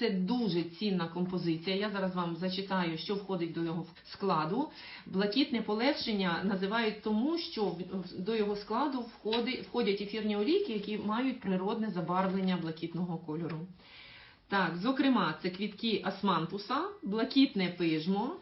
Це дуже цінна композиція. Я зараз вам зачитаю, що входить до його складу. Блакитне полегшення називають тому, що до його складу входять ефірні олійки, які мають природне забарвлення блакитного кольору. Так, зокрема, це квітки асмантуса, блакитне пижмо,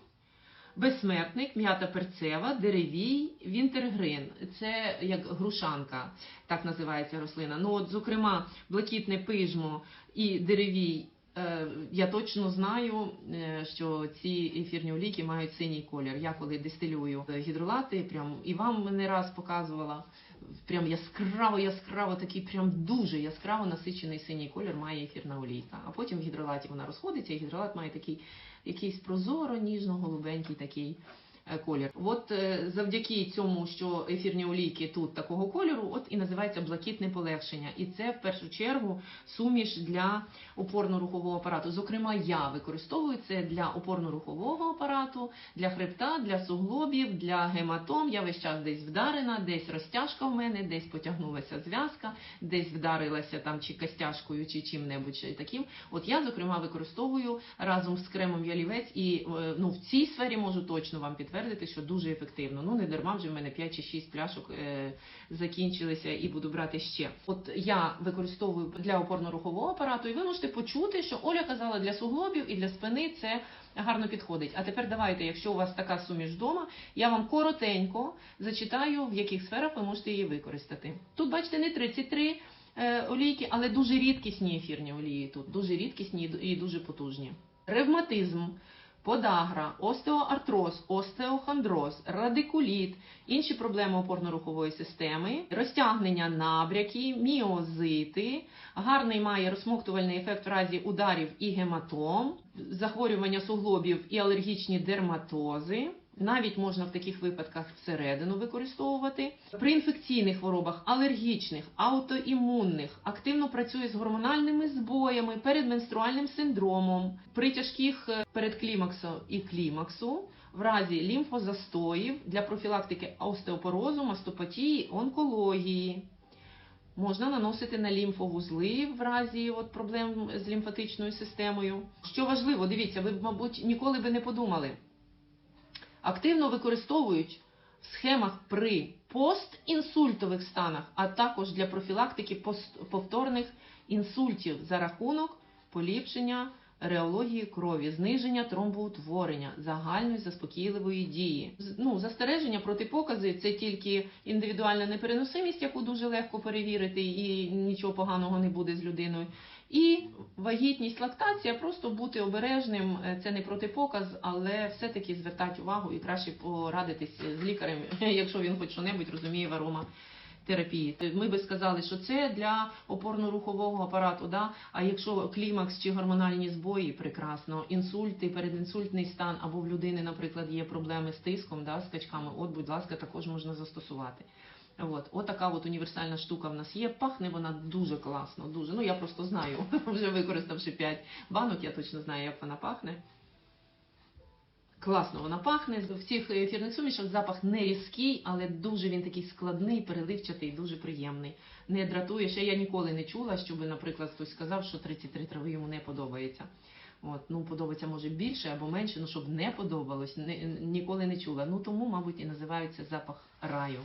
безсмертник, м'ята перцева, деревій, вінтергрин. Це як грушанка, так називається рослина. Ну, от, зокрема, блакитне пижмо і деревій. Е, Я точно знаю, е, що ці ефірні олійки мають синій колір. Я коли дистилюю гідролати, прям і вам не раз показувала. Прям яскраво, яскраво, такий прям дуже яскраво насичений синій колір має ефірна олійка. А потім в гідролаті вона розходиться, і гідролат має такий якийсь прозоро, ніжно-голубенький такий колір. От е, завдяки цьому, що ефірні олійки тут такого кольору, от і називається блакитне полегшення. І це в першу чергу суміш для опорно-рухового апарату. Зокрема, я використовую це для опорно-рухового апарату, для хребта, для суглобів, для гематом. Я весь час десь вдарена, десь розтяжка в мене, десь потягнулася зв'язка, десь вдарилася там чи костяшкою, чи чим-небудь таким. От я, зокрема, використовую разом з кремом ялівець, і е, ну в цій сфері можу точно вам підтвердити, що дуже ефективно. Ну не дарма вже в мене 5 чи 6 пляшок е, закінчилися і буду брати ще. От я використовую для опорно-рухового апарату, і ви можете почути, що Оля казала для суглобів і для спини це гарно підходить. А тепер давайте, якщо у вас така суміш вдома, я вам коротенько зачитаю, в яких сферах ви можете її використати. Тут бачите не 33 е, олійки, але дуже рідкісні ефірні олії тут, дуже рідкісні і дуже потужні. Ревматизм, подагра, остеоартроз, остеохондроз, радикуліт, інші проблеми опорно-рухової системи, розтягнення набряки, міозити, гарний має розсмоктувальний ефект в разі ударів і гематом, захворювання суглобів і алергічні дерматози. Навіть можна в таких випадках всередину використовувати. При інфекційних хворобах, алергічних, аутоімунних, активно працює з гормональними збоями, передменструальним синдромом, при тяжких е, передклімаксу і клімаксу, в разі лімфозастоїв для профілактики остеопорозу, мастопатії, онкології. Можна наносити на лімфовузли в разі от, проблем з лімфатичною системою. Що важливо, дивіться, ви, мабуть, ніколи би не подумали активно використовують в схемах при постінсультових станах, а також для профілактики повторних інсультів за рахунок поліпшення реології крові, зниження тромбоутворення, загальної заспокійливої дії. Ну, застереження, протипокази це тільки індивідуальна непереносимість, яку дуже легко перевірити, і нічого поганого не буде з людиною. І вагітність, лактація, просто бути обережним, е, це не протипоказ, але все-таки звертати увагу і краще порадитись з лікарем, якщо він хоч що-небудь розуміє в ароматерапії. Ми би сказали, що це для опорно-рухового апарату, да? а якщо клімакс чи гормональні збої, прекрасно, інсульти, передінсультний стан, або в людини, наприклад, є проблеми з тиском, да, з качками, от, будь ласка, також можна застосувати. От, от така от універсальна штука в нас є. Пахне вона дуже класно, дуже. Ну я просто знаю, вже використавши 5 банок, я точно знаю, як вона пахне. Класно вона пахне. В цих ефірних сумішок запах не різкий, але дуже він такий складний, переливчатий, дуже приємний. Не дратує. Ще я ніколи не чула, щоб, наприклад, хтось сказав, що 33 трави йому не подобається. От, ну подобається може більше або менше, ну щоб не подобалось, не, ніколи не чула. Ну тому, мабуть, і називається запах раю.